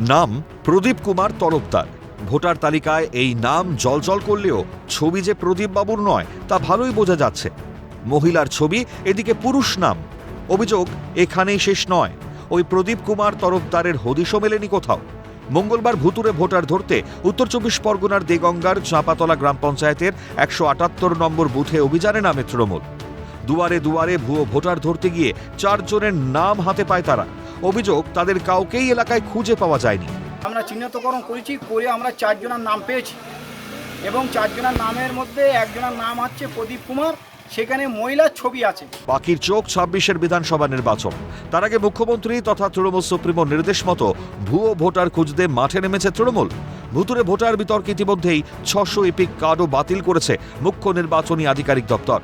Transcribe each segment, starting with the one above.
নাম প্রদীপ কুমার তরফদার। ভোটার তালিকায় এই নাম জলজল করলেও ছবি যে প্রদীপ বাবুর নয়, তা ভালোই বোঝা যাচ্ছে। মহিলার ছবি এদিকে পুরুষ নাম। অভিযোগ, এখানেই শেষ নয়। ওই প্রদীপ কুমার তরফদারের হদিশও মেলেনি কোথাও। মঙ্গলবার ভুতুরে ভোটার ধরতে উত্তর চব্বিশ পরগনার দেগঙ্গার চাঁপাতলা গ্রাম পঞ্চায়েতের একশো আটাত্তর নম্বর বুথে অভিযানে নামে তৃণমূল। দুয়ারে দুয়ারে ভুয়ো ভোটার ধরতে গিয়ে চারজনের নাম হাতে পায় তারা। অভিযোগ তাদের কাউকেই এলাকায় খুঁজে পাওয়া যায়নি। আমরা চিহ্নিতকরণ করেছি করে আমরা চারজনের নাম পেয়েছি। এবং চারজনের নামের মধ্যে একজনের নাম হচ্ছে প্রদীপ কুমার সেখানে মহিলার ছবি আছে। বাকির চোখ ছাব্বিশের বিধানসভা নির্বাচন। তার আগে মুখ্যমন্ত্রী তথা তৃণমূল সুপ্রিমো নির্দেশ মতো ভুয়ো ভোটার খুঁজতে মাঠে নেমেছে তৃণমূল। ভুতুরে ভোটার বিতর্ক ইতিমধ্যেই ছশো এপিক কার্ডও বাতিল করেছে মুখ্য নির্বাচনী আধিকারিক দপ্তর।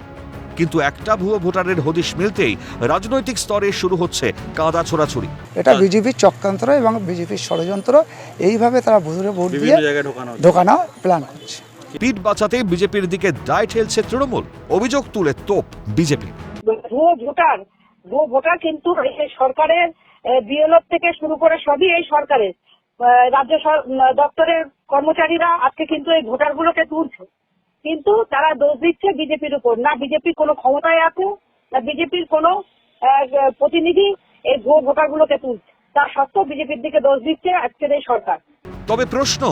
কিন্তু একটা ভুয়ো ভোটারের হদিশ মিলতেই রাজনৈতিক স্তরে শুরু হচ্ছে কাঁদা ছোড়াছুড়ি। এটা বিজেপির চক্রান্তর এবং বিজেপির ষড়যন্ত্র এইভাবে তারা ভুতুরে ভোট দিয়ে ঢোকানো প্ল্যান করছে। পিঠ বাঁচাতে বিজেপির দিকে দায় ঠেলছে তৃণমূল। অভিযোগ তুলে তোপ বিজেপি। ভুয়ো ভোটার ভুয়ো ভোটার কিন্তু সরকারের বিএলও থেকে শুরু করে সবই এই সরকারের। আহ, রাজ্য দপ্তরের কর্মচারীরা আজকে কিন্তু এই ভোটারগুলোকে তুলছে। কিন্তু তারা দোষ দিচ্ছে বিজেপির উপর। না বিজেপি কোনো ক্ষমতায় আছে, না বিজেপির কোনো প্রতিনিধি এই ভুয়ো ভোটারগুলোকে তুলছে। তার সত্ত্বেও বিজেপির দিকে দোষ দিচ্ছে আজকের এই সরকার। তবে প্রশ্ন,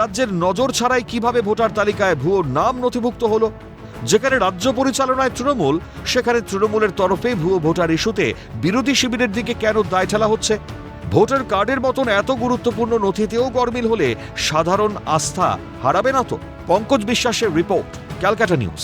রাজ্যের নজর ছাড়াই কীভাবে ভোটার তালিকায় ভুয়ো নাম নথিভুক্ত হলো? যেখানে রাজ্য পরিচালনায় তৃণমূল, সেখানে তৃণমূলের তরফে ভুয়ো ভোটার ইস্যুতে বিরোধী শিবিরের দিকে কেন দায় ঠেলা হচ্ছে? ভোটার কার্ডের মতন এত গুরুত্বপূর্ণ নথিতেও গরমিল হলে সাধারণ আস্থা হারাবে না তো? পঙ্কজ বিশ্বাসের রিপোর্ট, ক্যালকাটা নিউজ।